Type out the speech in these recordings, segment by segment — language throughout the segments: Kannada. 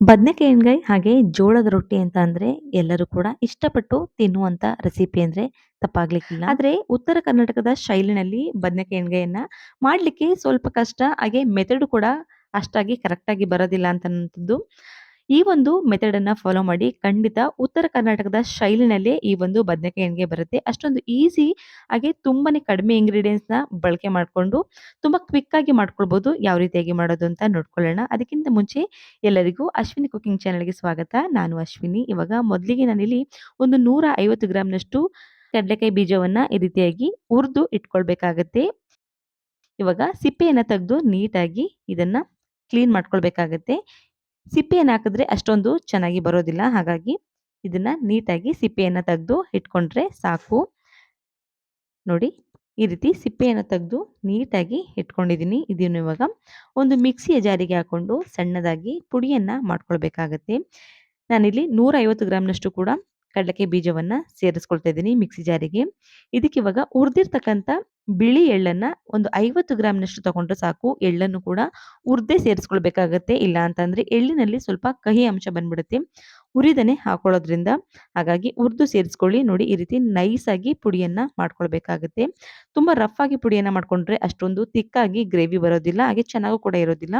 ಬದನೆಕಾಯಿ ಹಾಗೆ ಜೋಳದ ರೊಟ್ಟಿ ಅಂತ ಅಂದ್ರೆ ಎಲ್ಲರೂ ಕೂಡ ಇಷ್ಟಪಟ್ಟು ತಿನ್ನುವಂತ ರೆಸಿಪಿ ಅಂದ್ರೆ ತಪ್ಪಾಗ್ಲಿಕ್ಕಿಲ್ಲ. ಆದ್ರೆ ಉತ್ತರ ಕರ್ನಾಟಕದ ಶೈಲಿನಲ್ಲಿ ಬದನೆಕಾಯಿ ಎಣ್ಗಾಯನ್ನ ಮಾಡ್ಲಿಕ್ಕೆ ಸ್ವಲ್ಪ ಕಷ್ಟ, ಹಾಗೆ ಮೆಥಡ್ ಕೂಡ ಅಷ್ಟಾಗಿ ಕರೆಕ್ಟಾಗಿ ಬರೋದಿಲ್ಲ ಅಂತಂದು ಈ ಒಂದು ಮೆಥಡ್ ಅನ್ನ ಫಾಲೋ ಮಾಡಿ ಖಂಡಿತ ಉತ್ತರ ಕರ್ನಾಟಕದ ಶೈಲಿನಲ್ಲೇ ಈ ಒಂದು ಬದನೆಕಾಯಿ ಬರುತ್ತೆ. ಅಷ್ಟೊಂದು ಈಸಿ ಹಾಗೆ ತುಂಬಾನೇ ಕಡಿಮೆ ಇಂಗ್ರೀಡಿಯೆಂಟ್ಸ್ನ ಬಳಕೆ ಮಾಡ್ಕೊಂಡು ತುಂಬಾ ಕ್ವಿಕ್ ಆಗಿ ಮಾಡ್ಕೊಳ್ಬಹುದು ಯಾವ ರೀತಿಯಾಗಿ ಮಾಡೋದು ಅಂತ ನೋಡ್ಕೊಳ್ಳೋಣ. ಅದಕ್ಕಿಂತ ಮುಂಚೆ ಎಲ್ಲರಿಗೂ ಅಶ್ವಿನಿ ಕುಕಿಂಗ್ ಚಾನೆಲ್ಗೆ ಸ್ವಾಗತ. ನಾನು ಅಶ್ವಿನಿ. ಇವಾಗ ಮೊದಲಿಗೆ ನಾನಿಲ್ಲಿ ಒಂದು ನೂರ ಐವತ್ತು ಗ್ರಾಮ್ನಷ್ಟು ಕಡಲೆಕಾಯಿ ಬೀಜವನ್ನ ಈ ರೀತಿಯಾಗಿ ಹುರಿದು ಇಟ್ಕೊಳ್ಬೇಕಾಗತ್ತೆ. ಇವಾಗ ಸಿಪ್ಪೆಯನ್ನ ತೆಗೆದು ನೀಟಾಗಿ ಇದನ್ನ ಕ್ಲೀನ್ ಮಾಡ್ಕೊಳ್ಬೇಕಾಗತ್ತೆ. ಸಿಪ್ಪೆಯನ್ನು ಹಾಕಿದ್ರೆ ಅಷ್ಟೊಂದು ಚೆನ್ನಾಗಿ ಬರೋದಿಲ್ಲ. ಹಾಗಾಗಿ ಇದನ್ನ ನೀಟಾಗಿ ಸಿಪ್ಪೆಯನ್ನು ತೆಗೆದು ಇಟ್ಕೊಂಡ್ರೆ ಸಾಕು. ನೋಡಿ, ಈ ರೀತಿ ಸಿಪ್ಪೆಯನ್ನು ತೆಗೆದು ನೀಟಾಗಿ ಇಟ್ಕೊಂಡಿದ್ದೀನಿ. ಇದನ್ನು ಇವಾಗ ಒಂದು ಮಿಕ್ಸಿಯ ಜಾರಿಗೆ ಹಾಕೊಂಡು ಸಣ್ಣದಾಗಿ ಪುಡಿಯನ್ನು ಮಾಡ್ಕೊಳ್ಬೇಕಾಗತ್ತೆ. ನಾನಿಲ್ಲಿ ನೂರೈವತ್ತು ಗ್ರಾಮ್ನಷ್ಟು ಕೂಡ ಕಡಲೆಕಾಯಿ ಬೀಜವನ್ನು ಸೇರಿಸ್ಕೊಳ್ತಾ ಇದ್ದೀನಿ ಮಿಕ್ಸಿ ಜಾರಿಗೆ. ಇದಕ್ಕೆ ಇವಾಗ ಬಿಳಿ ಎಳ್ಳನ್ನ ಒಂದು ಐವತ್ತು ಗ್ರಾಮ್ನಷ್ಟು ತಗೊಂಡ್ರೆ ಸಾಕು. ಎಳ್ಳನ್ನು ಕೂಡ ಉರ್ದೆ ಸೇರಿಸ್ಕೊಳ್ಬೇಕಾಗತ್ತೆ. ಇಲ್ಲ ಅಂತಂದ್ರೆ ಎಳ್ಳಿನಲ್ಲಿ ಸ್ವಲ್ಪ ಕಹಿ ಅಂಶ ಬಂದ್ಬಿಡುತ್ತೆ. ಉರಿದನೆ ಹಾಕೊಳ್ಳೋದ್ರಿಂದ ಹಾಗಾಗಿ ಉರ್ದು ಸೇರಿಸ್ಕೊಳ್ಳಿ. ನೋಡಿ ಈ ರೀತಿ ನೈಸ್ ಆಗಿ ಪುಡಿಯನ್ನ ಮಾಡ್ಕೊಳ್ಬೇಕಾಗತ್ತೆ. ತುಂಬಾ ರಫ್ ಆಗಿ ಪುಡಿಯನ್ನ ಮಾಡ್ಕೊಂಡ್ರೆ ಅಷ್ಟೊಂದು ತಿಕ್ಕಾಗಿ ಗ್ರೇವಿ ಬರೋದಿಲ್ಲ. ಹಾಗೆ ಚೆನ್ನಾಗೂ ಕೂಡ ಇರೋದಿಲ್ಲ.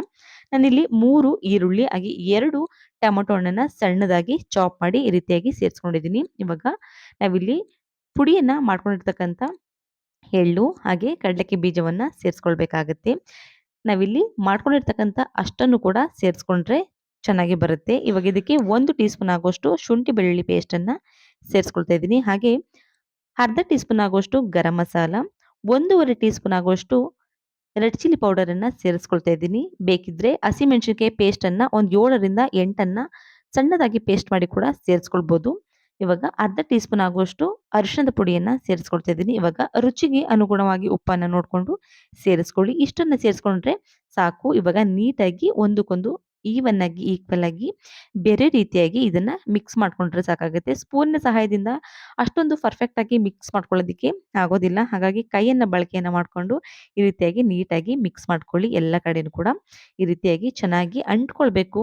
ನಾನಿಲ್ಲಿ ಮೂರು ಈರುಳ್ಳಿ, ಹಾಗೆ ಎರಡು ಟೊಮೊಟೊ ಹಣ್ಣನ್ನ ಸಣ್ಣದಾಗಿ ಚಾಪ್ ಮಾಡಿ ಈ ರೀತಿಯಾಗಿ ಸೇರಿಸ್ಕೊಂಡಿದ್ದೀನಿ. ಇವಾಗ ನಾವಿಲ್ಲಿ ಪುಡಿಯನ್ನ ಮಾಡ್ಕೊಂಡಿರ್ತಕ್ಕಂಥ ಎಳ್ಳು, ಹಾಗೆ ಕಡಲೆಕ್ಕೆ ಬೀಜವನ್ನು ಸೇರಿಸ್ಕೊಳ್ಬೇಕಾಗತ್ತೆ. ನಾವಿಲ್ಲಿ ಮಾಡ್ಕೊಂಡಿರ್ತಕ್ಕಂಥ ಅಷ್ಟನ್ನು ಕೂಡ ಸೇರಿಸ್ಕೊಂಡ್ರೆ ಚೆನ್ನಾಗಿ ಬರುತ್ತೆ. ಇವಾಗ ಇದಕ್ಕೆ ಒಂದು ಟೀ ಸ್ಪೂನ್ ಆಗೋಷ್ಟು ಶುಂಠಿ ಬೆಳ್ಳುಳ್ಳಿ ಪೇಸ್ಟನ್ನು ಸೇರಿಸ್ಕೊಳ್ತಾ ಇದ್ದೀನಿ. ಹಾಗೆ ಅರ್ಧ ಟೀ ಸ್ಪೂನ್ ಆಗೋಷ್ಟು ಗರಂ ಮಸಾಲ, ಒಂದೂವರೆ ಟೀ ಸ್ಪೂನ್ ಆಗೋಷ್ಟು ರೆಡ್ ಚಿಲ್ಲಿ ಪೌಡರನ್ನು ಸೇರಿಸ್ಕೊಳ್ತಾ ಇದ್ದೀನಿ. ಬೇಕಿದ್ರೆ ಹಸಿಮೆಣಸಿನ್ಕಾಯಿ ಪೇಸ್ಟನ್ನು ಒಂದು ಏಳರಿಂದ ಎಂಟನ್ನು ಸಣ್ಣದಾಗಿ ಪೇಸ್ಟ್ ಮಾಡಿ ಕೂಡ ಸೇರಿಸ್ಕೊಳ್ಬೋದು. ಇವಾಗ ಅರ್ಧ ಟೀ ಸ್ಪೂನ್ ಆಗುವಷ್ಟು ಅರಿಶಿಣದ ಪುಡಿಯನ್ನು ಸೇರಿಸ್ಕೊಳ್ತಾ ಇದ್ದೀನಿ. ಇವಾಗ ರುಚಿಗೆ ಅನುಗುಣವಾಗಿ ಉಪ್ಪನ್ನು ನೋಡಿಕೊಂಡು ಸೇರಿಸ್ಕೊಳ್ಳಿ. ಇಷ್ಟನ್ನು ಸೇರಿಸ್ಕೊಂಡ್ರೆ ಸಾಕು. ಇವಾಗ ನೀಟಾಗಿ ಒಂದಕ್ಕೊಂದು ಈವನ್ ಆಗಿ ಈಕ್ವಲ್ ಆಗಿ, ಬೇರೆ ರೀತಿಯಾಗಿ ಇದನ್ನ ಮಿಕ್ಸ್ ಮಾಡ್ಕೊಂಡ್ರೆ ಸಾಕಾಗುತ್ತೆ. ಸ್ಪೂನ್ನ ಸಹಾಯದಿಂದ ಅಷ್ಟೊಂದು ಪರ್ಫೆಕ್ಟ್ ಆಗಿ ಮಿಕ್ಸ್ ಮಾಡ್ಕೊಳ್ಳೋದಕ್ಕೆ ಆಗೋದಿಲ್ಲ. ಹಾಗಾಗಿ ಕೈಯನ್ನ ಬಳಕೆಯನ್ನ ಮಾಡಿಕೊಂಡು ಈ ರೀತಿಯಾಗಿ ನೀಟಾಗಿ ಮಿಕ್ಸ್ ಮಾಡ್ಕೊಳ್ಳಿ. ಎಲ್ಲ ಕಡೆನೂ ಕೂಡ ಈ ರೀತಿಯಾಗಿ ಚೆನ್ನಾಗಿ ಅಂಟ್ಕೊಳ್ಬೇಕು.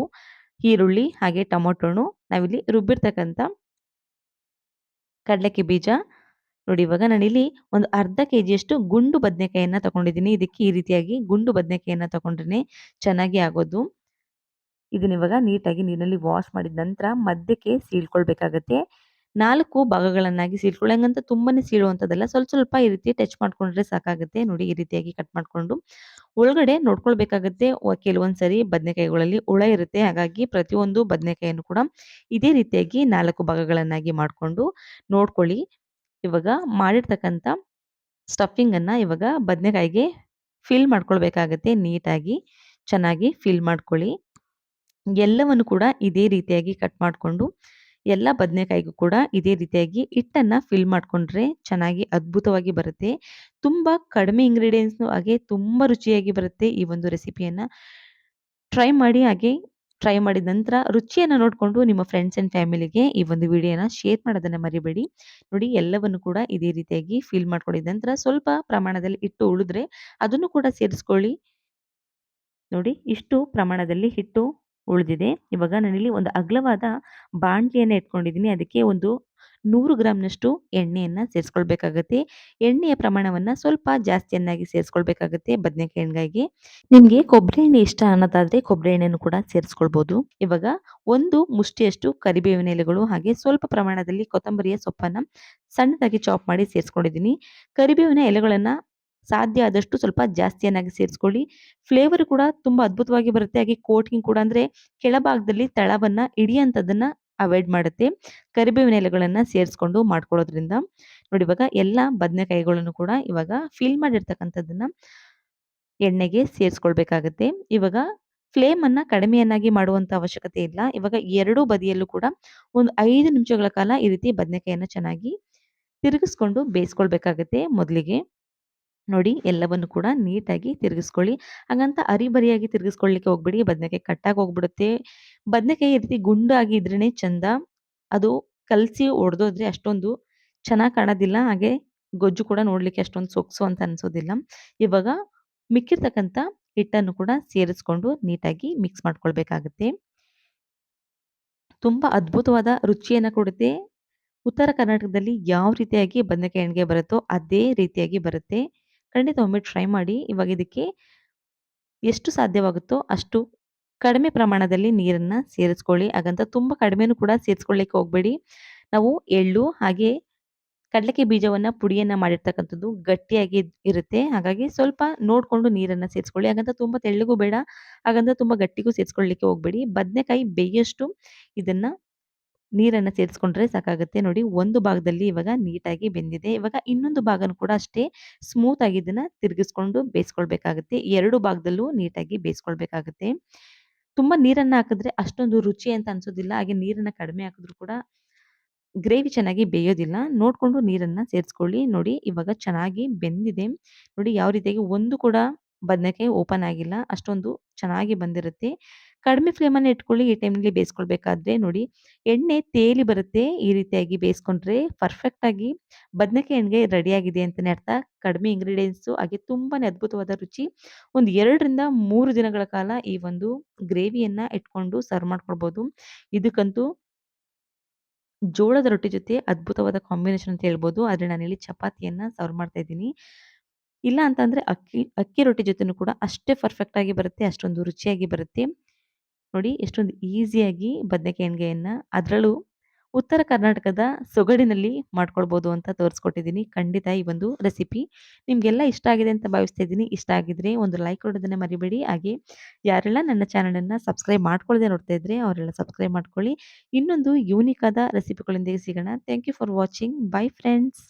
ಈರುಳ್ಳಿ, ಹಾಗೆ ಟೊಮೊಟೊನು ನಾವಿಲ್ಲಿ ರುಬ್ಬಿರ್ತಕ್ಕಂಥ ಕಡಲೆಕ್ಕೆ ಬೀಜ. ನೋಡಿ ಇವಾಗ ನಾನಿಲ್ಲಿ ಒಂದು ಅರ್ಧ ಕೆ ಜಿಯಷ್ಟು ಗುಂಡು ಬದನೆಕಾಯಿಯನ್ನು ತಗೊಂಡಿದ್ದೀನಿ. ಇದಕ್ಕೆ ಈ ರೀತಿಯಾಗಿ ಗುಂಡು ಬದನೆಕಾಯಿಯನ್ನು ತಗೊಂಡ್ರೆ ಚೆನ್ನಾಗಿ ಆಗೋದು. ಇದನ್ನ ಇವಾಗ ನೀಟಾಗಿ ನೀರಿನಲ್ಲಿ ವಾಶ್ ಮಾಡಿದ ನಂತರ ಮಧ್ಯಕ್ಕೆ ಸೀಳ್ಕೊಳ್ಬೇಕಾಗತ್ತೆ. ನಾಲ್ಕು ಭಾಗಗಳನ್ನಾಗಿ ಸೀಳ್ಕೊಳ್ಳಿ ಹಂಗಂತ ತುಂಬಾನೇ ಸೀಳುವಂಥದ್ದಲ್ಲ ಸ್ವಲ್ಪ ಸ್ವಲ್ಪ ಈ ರೀತಿ ಟಚ್ ಮಾಡ್ಕೊಂಡ್ರೆ ಸಾಕಾಗುತ್ತೆ. ನೋಡಿ ಈ ರೀತಿಯಾಗಿ ಕಟ್ ಮಾಡ್ಕೊಂಡು ಒಳಗಡೆ ನೋಡ್ಕೊಳ್ಬೇಕಾಗತ್ತೆ. ಕೆಲವೊಂದ್ಸರಿ ಬದನೆಕಾಯಿಗಳಲ್ಲಿ ಹುಳ ಇರುತ್ತೆ. ಹಾಗಾಗಿ ಪ್ರತಿಯೊಂದು ಬದನೆಕಾಯಿಯನ್ನು ಕೂಡ ಇದೇ ರೀತಿಯಾಗಿ ನಾಲ್ಕು ಭಾಗಗಳನ್ನಾಗಿ ಮಾಡಿಕೊಂಡು ನೋಡ್ಕೊಳ್ಳಿ. ಇವಾಗ ಮಾಡಿರ್ತಕ್ಕಂಥ ಸ್ಟಫಿಂಗನ್ನು ಇವಾಗ ಬದನೆಕಾಯಿಗೆ ಫಿಲ್ ಮಾಡ್ಕೊಳ್ಬೇಕಾಗತ್ತೆ. ನೀಟಾಗಿ ಚೆನ್ನಾಗಿ ಫಿಲ್ ಮಾಡ್ಕೊಳ್ಳಿ. ಎಲ್ಲವನ್ನು ಕೂಡ ಇದೇ ರೀತಿಯಾಗಿ ಕಟ್ ಮಾಡಿಕೊಂಡು ಎಲ್ಲ ಬದನೆಕಾಯಿಗೂ ಕೂಡ ಇದೇ ರೀತಿಯಾಗಿ ಹಿಟ್ಟನ್ನು ಫಿಲ್ ಮಾಡಿಕೊಂಡ್ರೆ ಚೆನ್ನಾಗಿ ಅದ್ಭುತವಾಗಿ ಬರುತ್ತೆ. ತುಂಬ ಕಡಿಮೆ ಇಂಗ್ರೀಡಿಯೆಂಟ್ಸ್ನು ಹಾಗೆ ತುಂಬ ರುಚಿಯಾಗಿ ಬರುತ್ತೆ ಈ ಒಂದು ರೆಸಿಪಿಯನ್ನು. ಟ್ರೈ ಮಾಡಿ ಹಾಗೆ ಟ್ರೈ ಮಾಡಿದ ನಂತರ ರುಚಿಯನ್ನು ನೋಡಿಕೊಂಡು ನಿಮ್ಮ ಫ್ರೆಂಡ್ಸ್ ಆ್ಯಂಡ್ ಫ್ಯಾಮಿಲಿಗೆ ಈ ಒಂದು ವಿಡಿಯೋನ ಶೇರ್ ಮಾಡೋದನ್ನು ಮರಿಬೇಡಿ. ನೋಡಿ ಎಲ್ಲವನ್ನು ಕೂಡ ಇದೇ ರೀತಿಯಾಗಿ ಫಿಲ್ ಮಾಡ್ಕೊಂಡಿದ ನಂತರ ಸ್ವಲ್ಪ ಪ್ರಮಾಣದಲ್ಲಿ ಇಟ್ಟು ಉಳಿದ್ರೆ ಅದನ್ನು ಕೂಡ ಸೇರಿಸ್ಕೊಳ್ಳಿ. ನೋಡಿ ಇಷ್ಟು ಪ್ರಮಾಣದಲ್ಲಿ ಹಿಟ್ಟು ಉಳಿದಿದೆ. ಇವಾಗ ನಾನಿಲ್ಲಿ ಒಂದು ಅಗಲವಾದ ಬಾಣಲಿಯನ್ನು ಇಟ್ಕೊಂಡಿದ್ದೀನಿ ಅದಕ್ಕೆ ಒಂದು ನೂರು ಗ್ರಾಮ್ನಷ್ಟು ಎಣ್ಣೆಯನ್ನು ಸೇರಿಸ್ಕೊಳ್ಬೇಕಾಗತ್ತೆ. ಎಣ್ಣೆಯ ಪ್ರಮಾಣವನ್ನು ಸ್ವಲ್ಪ ಜಾಸ್ತಿಯನ್ನಾಗಿ ಸೇರಿಸ್ಕೊಳ್ಬೇಕಾಗತ್ತೆ ಬದನೆಕಾಯಿ ಎಣ್ಣೆಗಾಗಿ ನಿಮಗೆ ಕೊಬ್ಬರಿ ಎಣ್ಣೆ ಇಷ್ಟ ಅನ್ನೋದಾದರೆ ಕೊಬ್ಬರಿ ಎಣ್ಣೆಯನ್ನು ಕೂಡ ಸೇರಿಸ್ಕೊಳ್ಬೋದು. ಇವಾಗ ಒಂದು ಮುಷ್ಟಿಯಷ್ಟು ಕರಿಬೇವಿನ ಎಲೆಗಳು ಹಾಗೆ ಸ್ವಲ್ಪ ಪ್ರಮಾಣದಲ್ಲಿ ಕೊತ್ತಂಬರಿಯ ಸೊಪ್ಪನ್ನು ಸಣ್ಣದಾಗಿ ಚಾಪ್ ಮಾಡಿ ಸೇರಿಸ್ಕೊಂಡಿದ್ದೀನಿ. ಕರಿಬೇವಿನ ಎಲೆಗಳನ್ನು ಸಾಧ್ಯ ಆದಷ್ಟು ಸ್ವಲ್ಪ ಜಾಸ್ತಿಯನ್ನಾಗಿ ಸೇರಿಸ್ಕೊಳ್ಳಿ. ಫ್ಲೇವರ್ ಕೂಡ ತುಂಬಾ ಅದ್ಭುತವಾಗಿ ಬರುತ್ತೆ. ಹಾಗೆ ಕೋಟಿಂಗ್ ಕೂಡ ಅಂದ್ರೆ ಕೆಳಭಾಗದಲ್ಲಿ ತಳವನ್ನ ಹಿಡಿಯಂಥದ್ದನ್ನ ಅವಾಯ್ಡ್ ಮಾಡುತ್ತೆ. ಕರಿಬೇವಿನ ಎಲೆಗಳನ್ನು ಸೇರಿಸ್ಕೊಂಡು ಮಾಡ್ಕೊಳ್ಳೋದ್ರಿಂದ. ನೋಡಿ ಇವಾಗ ಎಲ್ಲ ಬದನೆಕಾಯಿಗಳನ್ನು ಕೂಡ ಇವಾಗ ಫಿಲ್ ಮಾಡಿರ್ತಕ್ಕಂಥದ್ದನ್ನ ಎಣ್ಣೆಗೆ ಸೇರಿಸ್ಕೊಳ್ಬೇಕಾಗತ್ತೆ. ಇವಾಗ ಫ್ಲೇಮ್ ಅನ್ನ ಕಡಿಮೆಯನ್ನಾಗಿ ಮಾಡುವಂತ ಅವಶ್ಯಕತೆ ಇಲ್ಲ. ಇವಾಗ ಎರಡೂ ಬದಿಯಲ್ಲೂ ಕೂಡ ಒಂದು ಐದು ನಿಮಿಷಗಳ ಕಾಲ ಈ ರೀತಿ ಬದನೆಕಾಯಿಯನ್ನ ಚೆನ್ನಾಗಿ ತಿರುಗಿಸ್ಕೊಂಡು ಬೇಯಿಸ್ಕೊಳ್ಬೇಕಾಗತ್ತೆ ಮೊದಲಿಗೆ. ನೋಡಿ ಎಲ್ಲವನ್ನು ಕೂಡ ನೀಟಾಗಿ ತಿರುಗಿಸ್ಕೊಳ್ಳಿ. ಹಾಗಂತ ಅರಿಬರಿಯಾಗಿ ತಿರುಗಿಸ್ಕೊಳ್ಳಿಕ್ಕೆ ಹೋಗ್ಬಿಡಿ. ಬದನೆಕಾಯಿ ಕಟ್ಟಾಗಿ ಹೋಗ್ಬಿಡುತ್ತೆ. ಬದನೆಕಾಯಿ ಈ ರೀತಿ ಗುಂಡಾಗಿ ಇದ್ರೇನೆ ಚಂದ. ಅದು ಕಲಸಿ ಒಡೆದೋದ್ರೆ ಅಷ್ಟೊಂದು ಚೆನ್ನಾಗಿ ಕಾಣೋದಿಲ್ಲ. ಹಾಗೆ ಗೊಜ್ಜು ಕೂಡ ನೋಡಲಿಕ್ಕೆ ಅಷ್ಟೊಂದು ಸೊಗ್ಸು ಅಂತ ಅನಿಸೋದಿಲ್ಲ. ಇವಾಗ ಮಿಕ್ಕಿರ್ತಕ್ಕಂಥ ಹಿಟ್ಟನ್ನು ಕೂಡ ಸೇರಿಸ್ಕೊಂಡು ನೀಟಾಗಿ ಮಿಕ್ಸ್ ಮಾಡ್ಕೊಳ್ಬೇಕಾಗುತ್ತೆ. ತುಂಬ ಅದ್ಭುತವಾದ ರುಚಿಯನ್ನು ಕೊಡುತ್ತೆ. ಉತ್ತರ ಕರ್ನಾಟಕದಲ್ಲಿ ಯಾವ ರೀತಿಯಾಗಿ ಬದನೆಕಾಯಿ ಎಣ್ಣೆಗೆ ಬರುತ್ತೋ ಅದೇ ರೀತಿಯಾಗಿ ಬರುತ್ತೆ. ಖಂಡಿತ ಒಮ್ಮೆ ಟ್ರೈ ಮಾಡಿ. ಇವಾಗ ಇದಕ್ಕೆ ಎಷ್ಟು ಸಾಧ್ಯವಾಗುತ್ತೋ ಅಷ್ಟು ಕಡಿಮೆ ಪ್ರಮಾಣದಲ್ಲಿ ನೀರನ್ನ ಸೇರಿಸ್ಕೊಳ್ಳಿ. ಹಾಗಂತ ತುಂಬ ಕಡಿಮೆನೂ ಕೂಡ ಸೇರಿಸ್ಕೊಳ್ಳಿಕ್ಕೆ ಹೋಗಬೇಡಿ. ನಾವು ಎಳ್ಳು ಹಾಗೆ ಕಡಲೆಕಾಯಿ ಬೀಜವನ್ನ ಪುಡಿಯನ್ನ ಮಾಡಿರ್ತಕ್ಕಂಥದ್ದು ಗಟ್ಟಿಯಾಗಿ ಇರುತ್ತೆ. ಹಾಗಾಗಿ ಸ್ವಲ್ಪ ನೋಡ್ಕೊಂಡು ನೀರನ್ನ ಸೇರಿಸ್ಕೊಳ್ಳಿ. ಹಾಗಂತ ತುಂಬ ತೆಳ್ಳಗೂ ಬೇಡ, ಹಾಗಂತ ತುಂಬ ಗಟ್ಟಿಗೂ ಸೇರಿಸ್ಕೊಳ್ಳಿಕ್ಕೆ ಹೋಗಬೇಡಿ. ಬದನೆಕಾಯಿ ಬೇಯಷ್ಟು ಇದನ್ನ ನೀರನ್ನ ಸೇರಿಸ್ಕೊಂಡ್ರೆ ಸಾಕಾಗುತ್ತೆ. ನೋಡಿ ಒಂದು ಭಾಗದಲ್ಲಿ ಇವಾಗ ನೀಟಾಗಿ ಬೆಂದಿದೆ. ಇವಾಗ ಇನ್ನೊಂದು ಭಾಗನೂ ಕೂಡ ಅಷ್ಟೇ ಸ್ಮೂತ್ ಆಗಿ ಇದನ್ನ ತಿರುಗಿಸ್ಕೊಂಡು ಬೇಯಿಸ್ಕೊಳ್ಬೇಕಾಗುತ್ತೆ. ಎರಡು ಭಾಗದಲ್ಲೂ ನೀಟಾಗಿ ಬೇಯಿಸ್ಕೊಳ್ಬೇಕಾಗುತ್ತೆ. ತುಂಬಾ ನೀರನ್ನ ಹಾಕಿದ್ರೆ ಅಷ್ಟೊಂದು ರುಚಿ ಅಂತ ಅನ್ಸೋದಿಲ್ಲ. ಹಾಗೆ ನೀರನ್ನ ಕಡಿಮೆ ಹಾಕಿದ್ರು ಕೂಡ ಗ್ರೇವಿ ಚೆನ್ನಾಗಿ ಬೇಯೋದಿಲ್ಲ. ನೋಡ್ಕೊಂಡು ನೀರನ್ನ ಸೇರಿಸ್ಕೊಳ್ಳಿ. ನೋಡಿ ಇವಾಗ ಚೆನ್ನಾಗಿ ಬೆಂದಿದೆ. ನೋಡಿ ಯಾವ ರೀತಿಯಾಗಿ ಒಂದು ಕೂಡ ಬದನೆಕಾಯಿ ಓಪನ್ ಆಗಿಲ್ಲ. ಅಷ್ಟೊಂದು ಚೆನ್ನಾಗಿ ಬಂದಿರುತ್ತೆ. ಕಡಿಮೆ ಫ್ಲೇಮನ್ನ ಇಟ್ಕೊಳ್ಳಿ, ಈ ಟೈಮ್‌ನಲ್ಲಿ ಬೇಯಿಸ್ಕೊಳ್ಬೇಕಾದ್ರೆ ನೋಡಿ ಎಣ್ಣೆ ತೇಲಿ ಬರುತ್ತೆ. ಈ ರೀತಿಯಾಗಿ ಬೇಯಿಸ್ಕೊಂಡ್ರೆ ಪರ್ಫೆಕ್ಟ್ ಆಗಿ ಬದನೆಕಾಯಿ ಎಣ್ಣೆಗೆ ರೆಡಿ ಆಗಿದೆ ಅಂತಾನೆ ಅರ್ಥ. ಕಡಿಮೆ ಇಂಗ್ರೀಡಿಯೆಂಟ್ಸು, ಹಾಗೆ ತುಂಬಾ ಅದ್ಭುತವಾದ ರುಚಿ. ಒಂದು 2ರಿಂದ 3 ದಿನಗಳ ಕಾಲ ಈ ಒಂದು ಗ್ರೇವಿಯನ್ನ ಇಟ್ಕೊಂಡು ಸರ್ವ್ ಮಾಡ್ಕೊಳ್ಬೋದು. ಇದಕ್ಕಂತೂ ಜೋಳದ ರೊಟ್ಟಿ ಜೊತೆ ಅದ್ಭುತವಾದ ಕಾಂಬಿನೇಷನ್ ಅಂತ ಹೇಳ್ಬೋದು. ಆದ್ರೆ ನಾನಿಲ್ಲಿ ಚಪಾತಿಯನ್ನ ಸರ್ವ್ ಮಾಡ್ತಾ ಇದ್ದೀನಿ. ಇಲ್ಲ ಅಂತಂದ್ರೆ ಅಕ್ಕಿ ಅಕ್ಕಿ ರೊಟ್ಟಿ ಜೊತೆನೂ ಕೂಡ ಅಷ್ಟೇ ಪರ್ಫೆಕ್ಟ್ ಆಗಿ ಬರುತ್ತೆ. ಅಷ್ಟೊಂದು ರುಚಿಯಾಗಿ ಬರುತ್ತೆ. ನೋಡಿ ಎಷ್ಟೊಂದು ಈಸಿಯಾಗಿ ಬದನೆಕಾಯಿ ಎಣ್ಗಾಯನ್ನ ಅದರಲ್ಲೂ ಉತ್ತರ ಕರ್ನಾಟಕದ ಸೊಗಡಿನಲ್ಲಿ ಮಾಡ್ಕೊಳ್ಬೋದು ಅಂತ ತೋರಿಸ್ಕೊಟ್ಟಿದ್ದೀನಿ. ಖಂಡಿತ ಈ ಒಂದು ರೆಸಿಪಿ ನಿಮಗೆಲ್ಲ ಇಷ್ಟ ಆಗಿದೆ ಅಂತ ಭಾವಿಸ್ತಾ ಇದ್ದೀನಿ. ಇಷ್ಟ ಆಗಿದ್ರೆ ಒಂದು ಲೈಕ್ ಕೊಡೋದನ್ನ ಮರಿಬೇಡಿ. ಹಾಗೆ ಯಾರೆಲ್ಲ ನನ್ನ ಚಾನಲನ್ನು ಸಬ್ಸ್ಕ್ರೈಬ್ ಮಾಡ್ಕೊಳ್ಳದೆ ನೋಡ್ತಾ ಇದ್ರೆ ಅವರೆಲ್ಲ ಸಬ್ಸ್ಕ್ರೈಬ್ ಮಾಡ್ಕೊಳ್ಳಿ. ಇನ್ನೊಂದು ಯೂನಿಕ್ ಆದ ರೆಸಿಪಿಗಳೊಂದಿಗೆ ಸಿಗೋಣ. Thank you for watching. Bye friends.